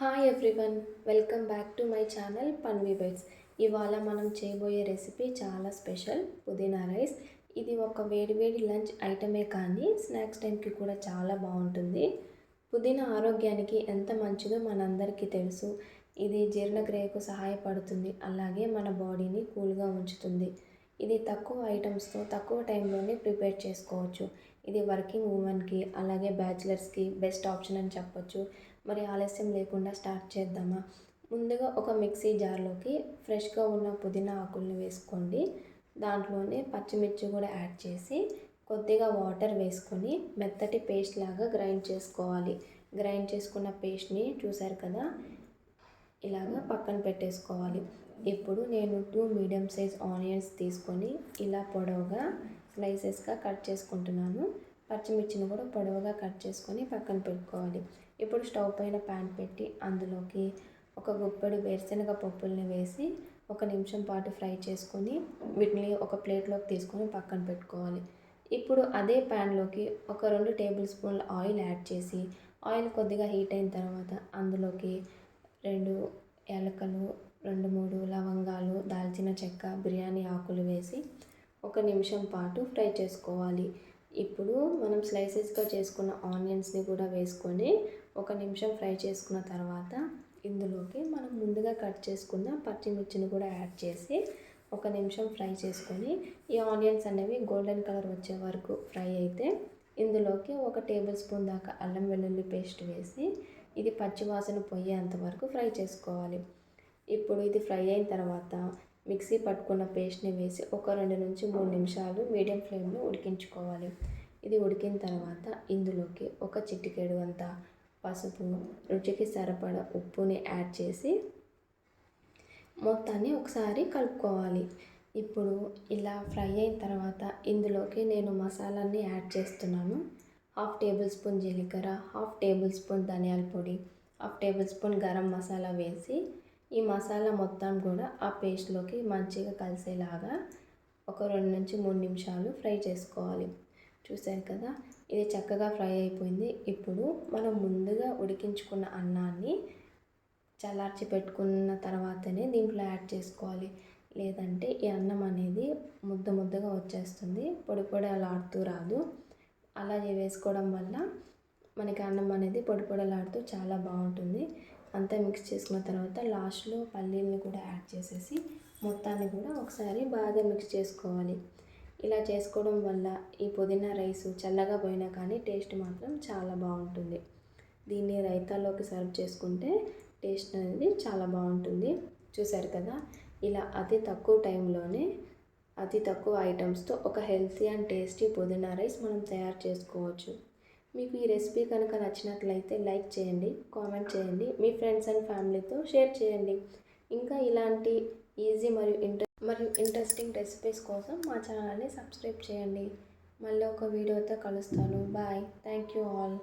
Hi everyone welcome back to my channel Panvi bytes ఇవాళ మనం చేయబోయే రెసిపీ చాలా స్పెషల్ పుదీనా రైస్ ఇది ఒక వేడివేడి లంచ్ ఐటమే కానీ స్నాక్స్ టైంకి కూడా చాలా బాగుంటుంది. పుదీనా ఆరోగ్యానికి ఎంత మంచిదో మనందరికీ తెలుసు. ఇది జీర్ణక్రియకు సహాయపడుతుంది. అలాగే మన బాడీని కూల్గా ఉంచుతుంది. ఇది తక్కువ ఐటమ్స్తో తక్కువ టైంలోనే ప్రిపేర్ చేసుకోవచ్చు. ఇది వర్కింగ్ ఉమెన్కి అలాగే బ్యాచిలర్స్కి బెస్ట్ ఆప్షన్ అని చెప్పొచ్చు. మరి ఆలస్యం లేకుండా స్టార్ట్ చేద్దామా? ముందుగా ఒక మిక్సీ జార్లోకి ఫ్రెష్గా ఉన్న పుదీనా ఆకుల్ని వేసుకోండి. దాంట్లోనే పచ్చిమిర్చి కూడా యాడ్ చేసి కొద్దిగా వాటర్ వేసుకొని మెత్తటి పేస్ట్ లాగా గ్రైండ్ చేసుకోవాలి. గ్రైండ్ చేసుకున్న పేస్ట్ని చూసారు కదా? ఇలాగా పక్కన పెట్టేసుకోవాలి. ఇప్పుడు నేను టూ మీడియం సైజ్ ఆనియన్స్ తీసుకొని ఇలా పొడవుగా స్లైసెస్గా కట్ చేసుకుంటున్నాను. పచ్చిమిర్చిని కూడా పొడవుగా కట్ చేసుకొని పక్కన పెట్టుకోవాలి. ఇప్పుడు స్టవ్ పైన ప్యాన్ పెట్టి అందులోకి ఒక గుప్పెడు వేరుశనగ పప్పుల్ని వేసి ఒక నిమిషం పాటు ఫ్రై చేసుకొని వీటిని ఒక ప్లేట్లోకి తీసుకొని పక్కన పెట్టుకోవాలి. ఇప్పుడు అదే ప్యాన్లోకి ఒక రెండు టేబుల్ స్పూన్ల ఆయిల్ యాడ్ చేసి ఆయిల్ కొద్దిగా హీట్ అయిన తర్వాత అందులోకి రెండు యాలకలు రెండు మూడు లవంగాలు దాల్చిన చెక్క బిర్యానీ ఆకులు వేసి ఒక నిమిషం పాటు ఫ్రై చేసుకోవాలి. ఇప్పుడు మనం స్లైసెస్గా చేసుకున్న ఆనియన్స్ని కూడా వేసుకొని ఒక నిమిషం ఫ్రై చేసుకున్న తర్వాత ఇందులోకి మనం ముందుగా కట్ చేసుకున్న పచ్చిమిర్చిని కూడా యాడ్ చేసి ఒక నిమిషం ఫ్రై చేసుకొని ఈ ఆనియన్స్ అనేవి గోల్డెన్ కలర్ వచ్చే వరకు ఫ్రై అయితే ఇందులోకి ఒక టేబుల్ స్పూన్ దాకా అల్లం వెల్లుల్లి పేస్ట్ వేసి ఇది పచ్చివాసన పోయేంత వరకు ఫ్రై చేసుకోవాలి. ఇప్పుడు ఇది ఫ్రై అయిన తర్వాత మిక్సీ పట్టుకున్న పేస్ట్ని వేసి ఒక రెండు నుంచి మూడు నిమిషాలు మీడియం ఫ్లేమ్లో ఉడికించుకోవాలి. ఇది ఉడికిన తర్వాత ఇందులోకి ఒక చిటికెడు అంత పసుపు రుచికి సరిపడ ఉప్పుని యాడ్ చేసి మొత్తాన్ని ఒకసారి కలుపుకోవాలి. ఇప్పుడు ఇలా ఫ్రై అయిన తర్వాత ఇందులోకి నేను మసాలాన్ని యాడ్ చేస్తున్నాను. హాఫ్ టేబుల్ స్పూన్ జీలకర్ర హాఫ్ టేబుల్ స్పూన్ ధనియాల పొడి half table spoon garam masala వేసి ఈ మసాలా మొత్తం కూడా ఆ పేస్ట్లోకి మంచిగా కలిసేలాగా ఒక రెండు నుంచి మూడు నిమిషాలు ఫ్రై చేసుకోవాలి. చూశారు కదా? ఇది చక్కగా ఫ్రై అయిపోయింది. ఇప్పుడు మనం ముందుగా ఉడికించుకున్న అన్నాన్ని చల్లార్చి పెట్టుకున్న తర్వాతనే దీంట్లో యాడ్ చేసుకోవాలి. లేదంటే ఈ అన్నం అనేది ముద్ద ముద్దగా వచ్చేస్తుంది. పొడి పొడి అలా ఆడుతూ రాదు. అలా వేసుకోవడం వల్ల మనకి అన్నం అనేది పొడి పొడలాడుతూ చాలా బాగుంటుంది. అంతా మిక్స్ చేసుకున్న తర్వాత లాస్ట్లో పల్లీలను కూడా యాడ్ చేసేసి మొత్తాన్ని కూడా ఒకసారి బాగా మిక్స్ చేసుకోవాలి. ఇలా చేసుకోవడం వల్ల ఈ పుదీనా రైస్ చల్లగా పోయినా కానీ టేస్ట్ మాత్రం చాలా బాగుంటుంది. దీన్ని రైతాలోకి సర్వ్ చేసుకుంటే టేస్ట్ అనేది చాలా బాగుంటుంది. చూసారు కదా? ఇలా అతి తక్కువ టైంలోనే అతి తక్కువ ఐటమ్స్తో ఒక హెల్తీ అండ్ టేస్టీ పుదీనా రైస్ మనం తయారు చేసుకోవచ్చు. మీకు ఈ రెసిపీ కనుక నచ్చినట్లయితే లైక్ చేయండి కామెంట్ చేయండి మీ ఫ్రెండ్స్ అండ్ ఫ్యామిలీతో షేర్ చేయండి. ఇంకా ఇలాంటి ఈజీ మరియు ఇంట్రెస్ట్ మరియు ఇంట్రెస్టింగ్ రెసిపీస్ కోసం మా ఛానల్ని సబ్స్క్రైబ్ చేయండి. మళ్ళీ ఒక వీడియోతో కలుస్తాను. బాయ్. Thank you all.